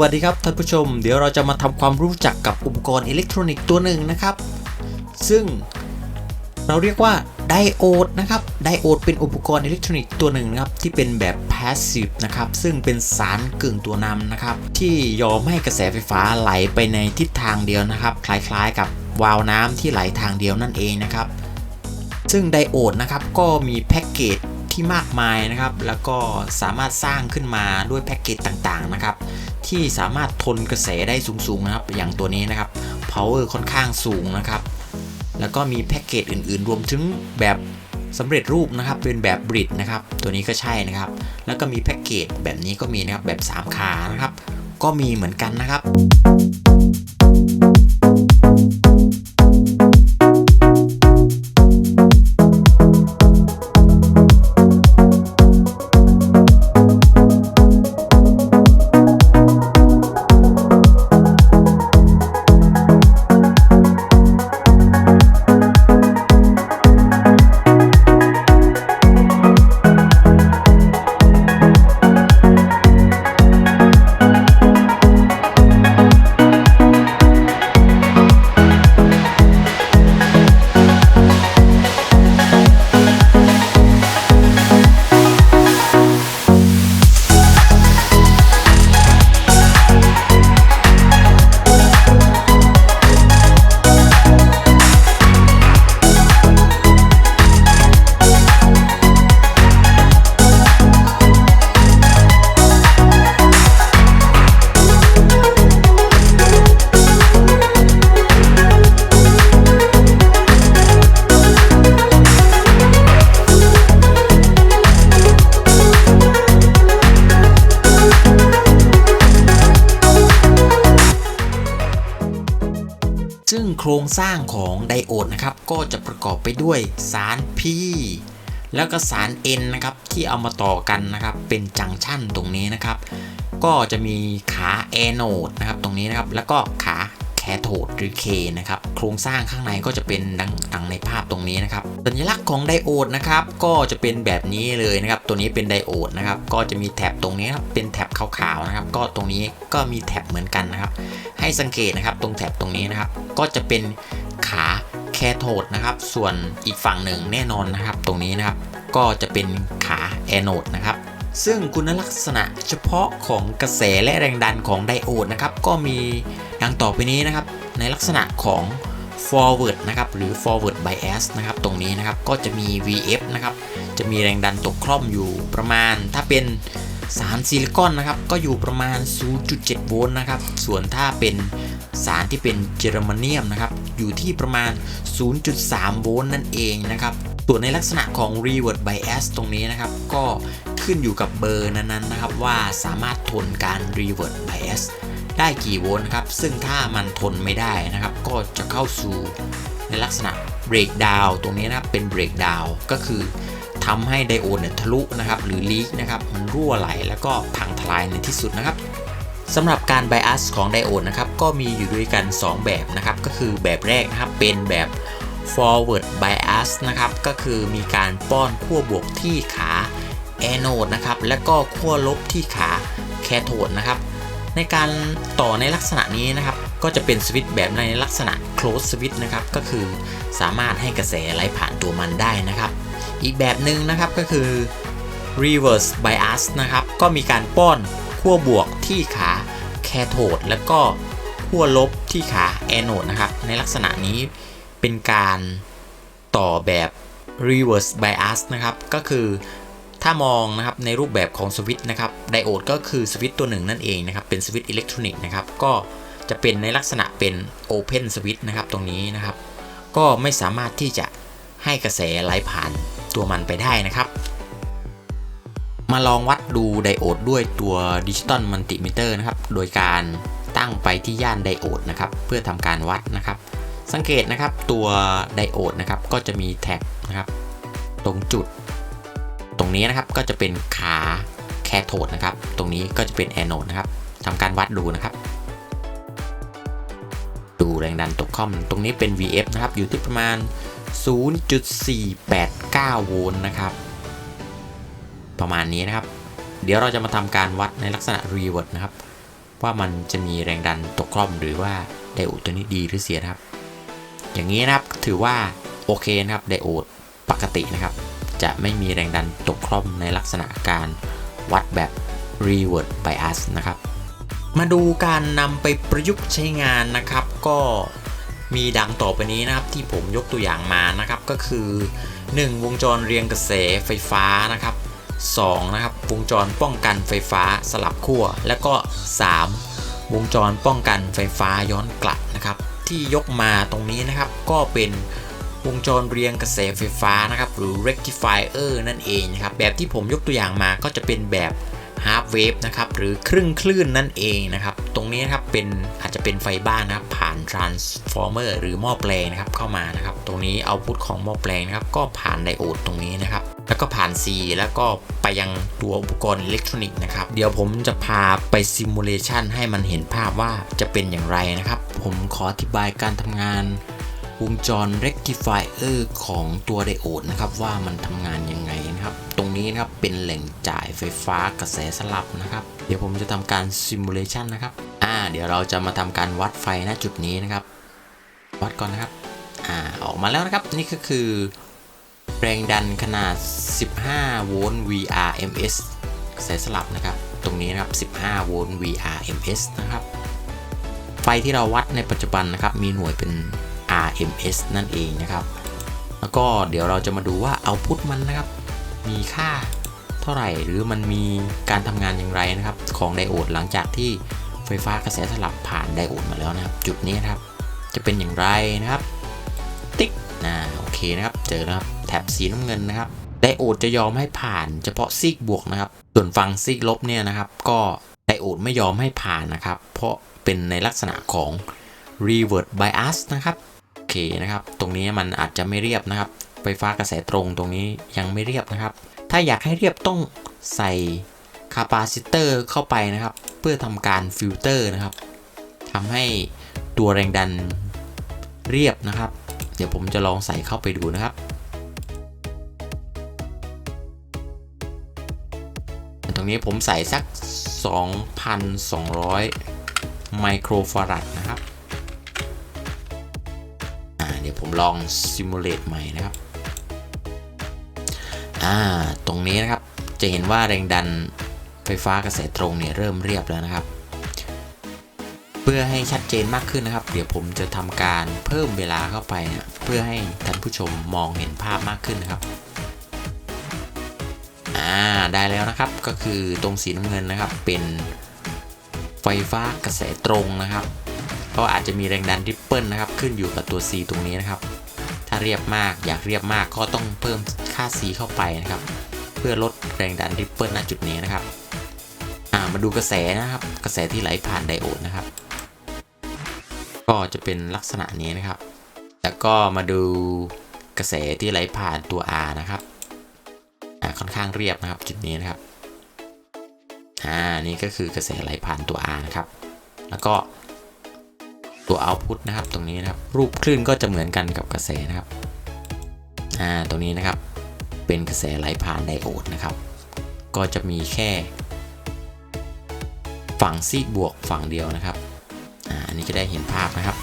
วัสดีครับท่านผู้ชม เดี๋ยวเราจะมาทำความรู้จักกับอุปกรณ์อิเล็กทรอนิกส์ตัวหนึ่งนะครับ ซึ่งเราเรียกว่าไดโอดนะครับไดโอดเป็นอุปกรณ์อิเล็กทรอนิกส์ตัวหนึ่งนะครับที่เป็นแบบ passive นะครับซึ่งเป็นสารกึ่งตัวนำนะครับที่ยอมให้กระแสไฟฟ้าไหลไปในทิศทางเดียวนะครับ คล้ายๆกับวาล์วน้ำที่ไหลทางเดียวนั่นเองนะครับ ซึ่งไดโอดนะครับก็มีแพ็กเกจที่มากมายนะครับ แล้วก็สามารถสร้างขึ้นมาด้วยแพ็กเกจต่างๆนะครับ ที่สามารถทนกระแสได้สูงๆนะครับอย่างตัวนี้นะครับ power ค่อนข้างสูงนะครับ แล้วก็มีแพ็กเกจอื่นๆ รวมถึงแบบสำเร็จรูปนะครับเป็นแบบบริดนะครับตัวนี้ก็ใช่นะครับ แล้วก็มีแพ็กเกจแบบนี้ก็มีนะครับแบบ 3 ขานะครับ ก็มีเหมือนกันนะครับ ครงสร้างของไดโอดนะครับ ก็จะประกอบไปด้วยสาร P แล้วก็สาร N นะครับที่เอามาต่อกันนะครับเป็นจังชันตรงนี้นะครับ ก็จะมีขาแอนโอดนะครับตรงนี้นะครับแล้วก็ขา แคโทดหรือ K นะครับ โครงสร้างข้างในก็จะเป็นดังดังในภาพตรงนี้นะครับ สัญลักษณ์ของไดโอดนะครับ ก็จะเป็นแบบนี้เลยนะครับ ตัวนี้เป็นไดโอดนะครับ ก็จะมีแถบตรงนี้ครับเป็นแถบขาวๆนะครับ ก็ตรงนี้ก็มีแถบเหมือนกันนะครับ ให้สังเกตนะครับตรงแถบตรงนี้นะครับ ก็จะเป็นขาแคโทดนะครับ ส่วนอีกฝั่งหนึ่งแน่นอนนะครับ ตรงนี้นะครับ ก็จะเป็นขาแอนโอดนะครับ ซึ่งคุณลักษณะเฉพาะของกระแสและแรงดันของไดโอดนะครับ ก็มีดังต่อไปนี้นะครับ ในลักษณะของ forward นะครับ หรือ forward bias นะครับ ตรงนี้นะครับ ก็จะมี VF นะครับ จะมีแรงดันตกคล่อมอยู่ประมาณ ถ้าเป็นสารซิลิคอนนะครับ ก็อยู่ประมาณ 0.7 โวลต์นะครับ ส่วนถ้าเป็นสารที่เป็นเจอร์มาเนียมนะครับ อยู่ที่ประมาณ 0.3 โวลต์นั่นเองนะครับส่วในลักษณะของ reverse bias ตรงนี้นะครับ ก็ ขึ้นอยู่กับเบอร์นั้นๆนะครับว่าสามารถทนการ reverse bias ได้กี่โวลต์นะครับซึ่งถ้ามันทนไม่ได้นะครับ ก็จะเข้าสู่ในลักษณะ breakdown ตรงนี้นะครับเป็น breakdown ก็คือทำให้ไดโอดเนี่ยทะลุนะครับหรือ leak นะครับมันรั่วไหลแล้วก็พังทลายในที่สุดนะครับสำหรับการ bias ของไดโอดนะครับก็มีอยู่ด้วยกัน 2 แบบนะครับก็คือแบบแรกนะครับเป็นแบบ forward bias นะครับก็คือมีการป้อนขั้วบวกที่ขา แอนโอดนะครับและก็ขั้วลบที่ขาแคโทดนะครับในการต่อในลักษณะนี้นะครับ ก็จะเป็นสวิตช์แบบในลักษณะ close switch นะครับก็คือสามารถให้กระแสไหลผ่านตัวมันได้นะครับ อีกแบบหนึ่งนะครับก็คือ reverse bias นะครับก็มีการป้อนขั้วบวกที่ขาแคโทดแล้วก็ขั้วลบที่ขาแอนโอดนะครับในลักษณะนี้เป็นการต่อแบบ reverse bias นะครับก็คือ ถ้ามองนะครับในรูปแบบของสวิตช์นะครับไดโอดก็คือสวิตช์ตัวหนึ่งนั่นเองนะครับเป็นสวิตช์อิเล็กทรอนิกส์นะครับก็จะเป็นในลักษณะเป็น open switch นะครับตรงนี้นะครับ ก็ไม่สามารถที่จะให้กระแสไหลผ่านตัวมันไปได้นะครับ มาลองวัดดูไดโอดด้วยตัวดิจิตอลมัลติมิเตอร์นะครับ โดยการตั้งไปที่ย่านไดโอดนะครับ เพื่อทำการวัดนะครับ สังเกตนะครับตัวไดโอดนะครับก็จะมีแท็บนะครับ ตรงจุด ตรงนี้นะครับก็จะเป็นขาแคโทดนะครับ ตรงนี้ก็จะเป็นแอนโอดนะครับทำการวัดดูนะครับ ดูแรงดันตกคอม ตรงนี้เป็น VF นะครับ อยู่ที่ประมาณ 0.489 โวลต์นะครับ ประมาณนี้นะครับ เดี๋ยวเราจะมาทำการวัดในลักษณะ reverse นะครับ ว่ามันจะมีแรงดันตกคล่อมหรือว่าไดโอดตัวนี้ดีหรือเสียนะครับ อย่างนี้นะครับถือว่าโอเคนะครับไดโอดปกตินะครับ จะไม่มีแรงดันตกคล่อมในลักษณะการวัดแบบ reverse bias นะครับ มาดูการนำไปประยุกต์ใช้งานนะครับ ก็มีดังต่อไปนี้นะครับที่ผมยกตัวอย่างมานะครับก็คือ 1 วงจรเรียงกระแสไฟฟ้านะครับ 2 นะครับวงจรป้องกันไฟฟ้าสลับขั้ว แล้วก็ 3 วงจรป้องกันไฟฟ้าย้อนกลับนะครับ ที่ยกมาตรงนี้นะครับก็เป็น วงจรเรียงกระแสไฟฟ้านะครับ หรือ rectifier นั่นเองนะครับ แบบที่ผมยกตัวอย่างมาก็จะเป็นแบบ half wave นะครับ หรือครึ่งคลื่นนั่นเองนะครับ ตรงนี้นะครับเป็นอาจจะเป็นไฟบ้านนะครับ ผ่าน transformer หรือหม้อแปลงนะครับเข้ามานะครับ ตรงนี้เอาพุทของหม้อแปลงนะครับ ก็ผ่านไดโอดตรงนี้นะครับแล้วก็ผ่าน C แล้วก็ไปยังตัวอุปกรณ์อิเล็กทรอนิกส์นะครับ เดี๋ยวผมจะพาไปซิมูเลชันให้มันเห็นภาพว่าจะเป็นอย่างไรนะครับ ผมขออธิบายการทำงาน วงจร rectifier ของตัวไดโอดนะครับ ว่ามันทำงานยังไงนะครับ ตรงนี้นะครับเป็นแหล่งจ่ายไฟฟ้ากระแสสลับนะครับ เดี๋ยวผมจะทำการ simulation นะครับ อ่า เดี๋ยวเราจะมาทำการวัดไฟณจุดนี้นะครับ วัดก่อนนะครับ อ่า ออกมาแล้วนะครับ นี่ก็คือ แรงดันขนาด 15 โวลต์ VRMS กระแสสลับนะครับ ตรงนี้นะครับ 15 โวลต์ VRMS นะครับ ไฟที่เราวัดในปัจจุบันนะครับ มีหน่วยเป็น RMS นั่นเองนะครับ แล้วก็เดี๋ยวเราจะมาดูว่าเอาพุทมันนะครับ มีค่าเท่าไหร่ หรือมันมีการทำงานอย่างไรนะครับ ของไดโอดหลังจากที่ไฟฟ้ากระแสสลับผ่านไดโอดมาแล้วนะครับ จุดนี้นะครับ จะเป็นอย่างไรนะครับ ติ๊กนะโอเคนะครับ เจอแล้วครับแถบสีน้ำเงินนะครับไดโอดจะยอมให้ผ่านเฉพาะซีกบวกนะครับ ส่วนฝั่งซีกลบเนี่ยนะครับ ก็ไดโอดไม่ยอมให้ผ่านนะครับ เพราะเป็นในลักษณะของ reverse bias นะครับ เคนะครับ ตรงนี้มันอาจจะไม่เรียบนะครับ ไฟฟ้ากระแสตรงตรงนี้ยังไม่เรียบนะครับ ถ้าอยากให้เรียบต้องใส่คาปาซิเตอร์เข้าไปนะครับ เพื่อทำการฟิลเตอร์นะครับทำให้ตัวแรงดันเรียบนะครับ เดี๋ยวผมจะลองใส่เข้าไปดูนะครับ ตรงนี้ผมใส่สัก 2,200 ไมโครฟารัดนะครับ ลองซิมูเลตใหม่นะครับอ่าตรงนี้นะครับจะเห็นว่าแรงดันไฟฟ้ากระแสตรงเนี่ยเริ่มเรียบแล้วนะครับ เพื่อให้ชัดเจนมากขึ้นนะครับ เดี๋ยวผมจะทำการเพิ่มเวลาเข้าไปนะเพื่อให้ท่านผู้ชมมองเห็นภาพมากขึ้นนะครับอ่าได้แล้วนะครับก็คือตรงสีน้ำเงินนะครับเป็นไฟฟ้ากระแสตรงนะครับ ก็อาจจะมีแรงดันริปเปิลนะครับขึ้นอยู่กับตัว C ตรงนี้นะครับ ถ้าเรียบมากอยากเรียบมากก็ต้องเพิ่มค่า C เข้าไปนะครับ เพื่อลดแรงดันริปเปิลณจุดนี้นะครับามาดูกระแสนะครับ กระแสที่ไหลผ่านไดโอดนะครับ ก็จะเป็นลักษณะนี้นะครับ แล้วก็มาดูกระแสที่ไหลผ่านตัว R นะครับค่อนข้างเรียบนะครับจุดนี้นะครับอ่านี่ก็คือกระแสไหลผ่านตัว R นะครับ แล้วก็ ตัว output นะครับตรงนี้นะครับ รูปคลื่นก็จะเหมือนกันกับกระแสนะครับอ่าตรงนี้นะครับเป็นกระแสไหลผ่านไดโอดนะครับ ก็จะมีแค่ ฝั่งซีกบวกฝั่งเดียวนะครับอ่าอันนี้จะได้เห็นภาพนะครับ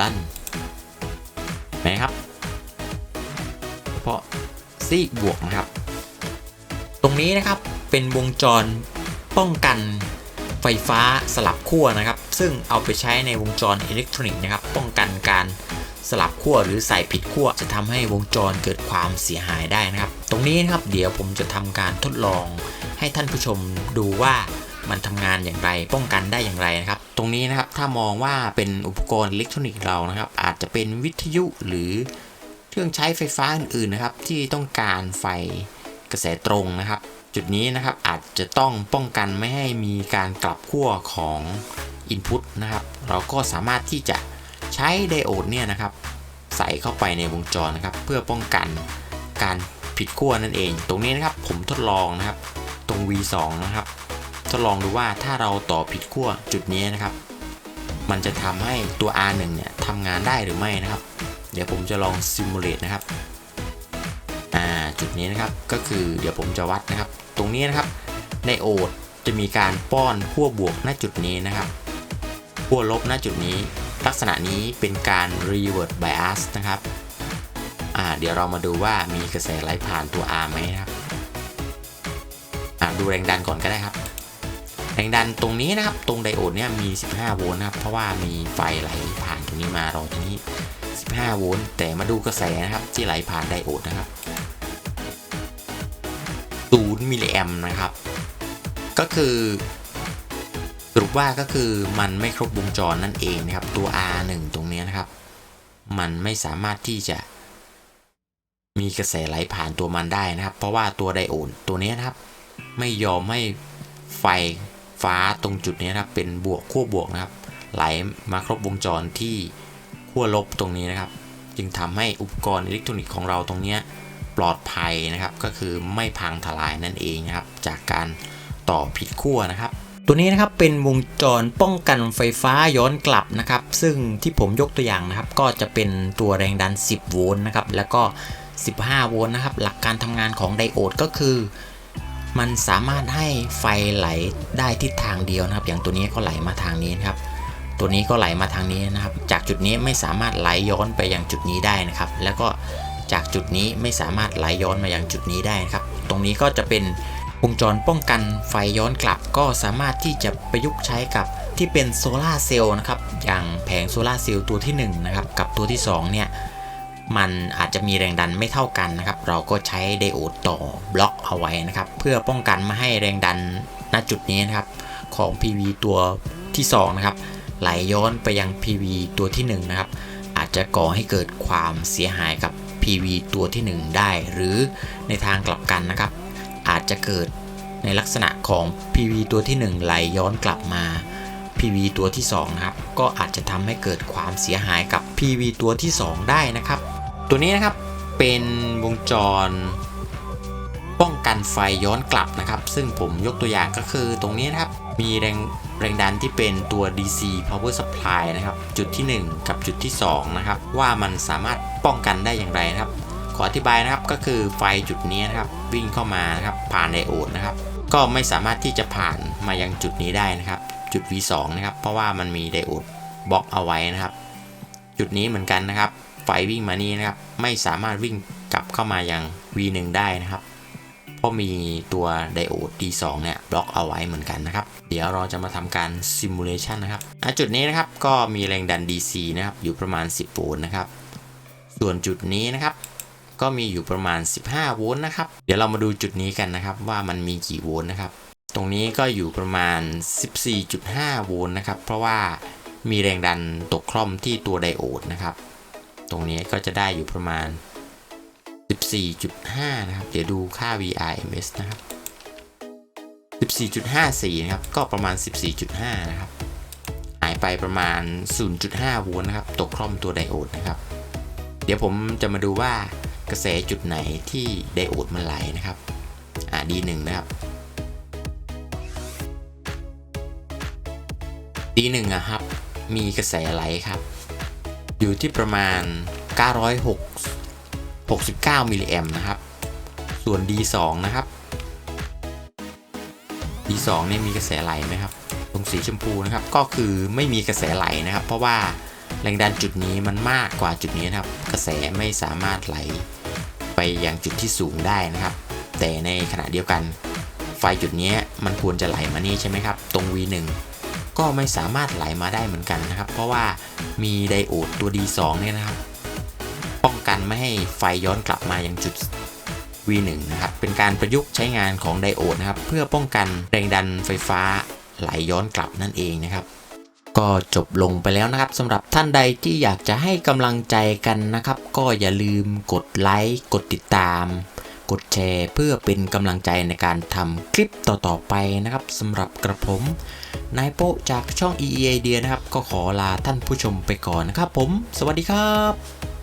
ลั่นไหมครับ เพราะซีกบวกนะครับ ตรงนี้นะครับเป็นวงจรป้องกัน ไฟฟ้าสลับขั้วนะครับ ซึ่งเอาไปใช้ในวงจรอิเล็กทรอนิกส์นะครับ ป้องกันการสลับขั้วหรือใส่ผิดขั้วจะทำให้วงจรเกิดความเสียหายได้นะครับ ตรงนี้นะครับเดี๋ยวผมจะทำการทดลอง ให้ท่านผู้ชมดูว่ามันทำงานอย่างไร ป้องกันได้อย่างไรนะครับ ตรงนี้นะครับถ้ามองว่าเป็นอุปกรณ์อิเล็กทรอนิกส์เรานะครับ อาจจะเป็นวิทยุหรือเครื่องใช้ไฟฟ้าอื่นๆนะครับ ที่ต้องการไฟกระแสตรงนะครับ จุดนี้นะครับอาจจะต้องป้องกันไม่ให้มีการกลับขั้วของ Input นะครับ เราก็สามารถที่จะใช้ไดโอดเนี่ยนะครับ ใส่เข้าไปในวงจรนะครับ เพื่อป้องกันการผิดขั้วนั่นเอง ตรงนี้นะครับผมทดลองนะครับ ตรง V2 นะครับ ทดลองดูว่าถ้าเราต่อผิดขั้วจุดนี้นะครับ มันจะทำให้ตัว R1 เนี่ยทำงานได้หรือไม่นะครับ เดี๋ยวผมจะลองซิมูเลตนะครับ จุดนี้นะครับ ก็คือเดี๋ยวผมจะวัดนะครับ ตรงนี้นะครับไดโอดจะมีการป้อนขั้วบวกณจุดนี้นะครับขั้วลบณจุดนี้ ลักษณะนี้เป็นการ reverse bias นะครับอ่าเดี๋ยวเรามาดูว่ามีกระแสไหลผ่านตัว R ไหมนะครับอ่าดูแรงดันก่อนก็ได้ครับแรงดันตรงนี้นะครับ ตรงไดโอดเนี่ยมี 15 โวลต์นะครับ เพราะว่ามีไฟไหลผ่านตรงนี้มารอตรงนี้ 15 โวลต์แต่มาดูกระแสนะครับ ที่ไหลผ่านไดโอดนะครับ 0มิลลิแอมนะครับ ก็คือสรุปว่าก็คือมันไม่ครบวงจรนั่นเองนะครับ ตัว R1 ตรงนี้นะครับ มันไม่สามารถที่จะมีกระแสไหลผ่านตัวมันได้นะครับ เพราะว่าตัวไดโอดตัวนี้นะครับ ไม่ยอมให้ไฟฟ้าตรงจุดนี้นะครับ เป็นบวกขั้วบวกนะครับ ไหลมาครบวงจรที่ขั้วลบตรงนี้นะครับ จึงทำให้อุปกรณ์อิเล็กทรอนิกส์ของเราตรงเนี้ย ปลอดภัยนะครับ ก็คือไม่พังทลายนั่นเองนะครับ จากการต่อผิดขั้วนะครับ ตัวนี้นะครับเป็นวงจรป้องกันไฟฟ้าย้อนกลับนะครับ ซึ่งที่ผมยกตัวอย่างนะครับ ก็จะเป็นตัวแรงดัน 10 โวลต์นะครับ แล้วก็ 15 โวลต์นะครับ หลักการทำงานของไดโอดก็คือมันสามารถให้ไฟไหลได้ทิศทางเดียวนะครับ อย่างตัวนี้ก็ไหลมาทางนี้นะครับ ตัวนี้ก็ไหลมาทางนี้นะครับ จากจุดนี้ไม่สามารถไหลย้อนไปยังจุดนี้ได้นะครับ แล้วก็ จากจุดนี้ไม่สามารถไหลย้อนมายังจุดนี้ได้นะครับ ตรงนี้ก็จะเป็นวงจรป้องกันไฟย้อนกลับ ก็สามารถที่จะประยุกต์ใช้กับที่เป็นโซลาร์เซลล์นะครับ อย่างแผงโซลาร์เซลล์ตัวที่1นะครับกับตัวที่2เนี่ยมันอาจจะมีแรงดันไม่เท่ากันนะครับ เราก็ใช้ไดโอดต่อบล็อกเอาไว้นะครับ เพื่อป้องกันไม่ให้แรงดันณจุดนี้นะครับของ PV ตัวที่2นะครับไหลย้อนไปยัง PV ตัวที่1นะครับอาจจะก่อให้เกิดความเสียหายกับ PV ตัวที่ 1 ได้ หรือในทางกลับกันนะครับ อาจจะเกิดในลักษณะของ PV ตัวที่ 1 ไหลย้อนกลับมา PV ตัวที่2นะครับก็อาจจะทำให้เกิดความเสียหายกับ PV ตัวที่ 2 ได้นะครับ ตัวนี้นะครับเป็นวงจรป้องกันไฟย้อนกลับนะครับ ซึ่งผมยกตัวอย่างก็คือตรงนี้นะครับ มีแรงแรงดันที่เป็นตัว DC power supply นะครับ จุดที่ 1 กับจุดที่ 2 นะครับ ว่ามันสามารถป้องกันได้อย่างไรนะครับ ขออธิบายนะครับก็คือไฟจุดนี้นะครับ วิ่งเข้ามานะครับผ่านไดโอดนะครับ ก็ไม่สามารถที่จะผ่านมายังจุดนี้ได้นะครับ จุด V2 นะครับ เพราะว่ามันมีไดโอดบล็อกเอาไว้นะครับ จุดนี้เหมือนกันนะครับ ไฟวิ่งมานี่นะครับ ไม่สามารถวิ่งกลับเข้ามายัง V1 ได้นะครับ เพราะมีตัวไดโอด D2 เนี่ยบล็อกเอาไว้เหมือนกันนะครับ ดี๋ยวเราจะมาทำการซิมูเลชันนะครับณจุดนี้นะครับก็มีแรงดัน DC นะครับอยู่ประมาณ 10โวลต์นะครับ ส่วนจุดนี้นะครับก็มีอยู่ประมาณ 15 โวลต์นะครับ เดี๋ยวเรามาดูจุดนี้กันนะครับว่ามันมีกี่โวลต์นะครับ ตรงนี้ก็อยู่ประมาณ 14.5 โวลต์นะครับ เพราะว่ามีแรงดันตกคล่อมที่ตัวไดโอดนะครับ ตรงนี้ก็จะได้อยู่ประมาณ 14.5 นะครับ เดี๋ยวดูค่า VRMS นะครับ 14.54 นะครับ ก็ประมาณ 14.5 นะครับ หายไปประมาณ 0.5 โวลต์นะครับ ตกคล่อมตัวไดโอดนะครับ เดี๋ยวผมจะมาดูว่ากระแสจุดไหนที่ไดโอดมันไหลนะครับ อ่า D1 นะครับ D1 อะครับ มีกระแสไหลครับ อยู่ที่ประมาณ 9 6 69มิลลิแอมนะครับ ส่วน D2 นะครับ D2 เนี่ยมีกระแสไหลไหมครับ ตรงสีชมพูนะครับ ก็คือไม่มีกระแสไหลนะครับ เพราะว่าแรงดันจุดนี้มันมากกว่าจุดนี้นะครับ กระแสไม่สามารถไหลไปยังจุดที่สูงได้นะครับ แต่ในขณะเดียวกัน ไฟจุดนี้มันควรจะไหลมานี่ใช่ไหมครับ ตรง V1 ก็ไม่สามารถไหลมาได้เหมือนกันนะครับ เพราะว่ามีไดโอดตัว D2 เนี่ยนะครับ ป้องกันไม่ให้ไฟย้อนกลับมายังจุด V1 นะครับ เป็นการประยุกต์ใช้งานของไดโอดนะครับ เพื่อป้องกันแรงดันไฟฟ้าไหลย้อนกลับนั่นเองนะครับก็จบลงไปแล้วนะครับสำหรับท่านใดที่อยากจะให้กำลังใจกันนะครับ ก็อย่าลืมกดไลค์กดติดตาม กดแชร์ เพื่อเป็นกำลังใจในการทำคลิปต่อๆไปนะครับสำหรับกระผมนายโปจากช่อง EE Idea นะครับ ก็ขอลาท่านผู้ชมไปก่อนนะครับผม สวัสดีครับ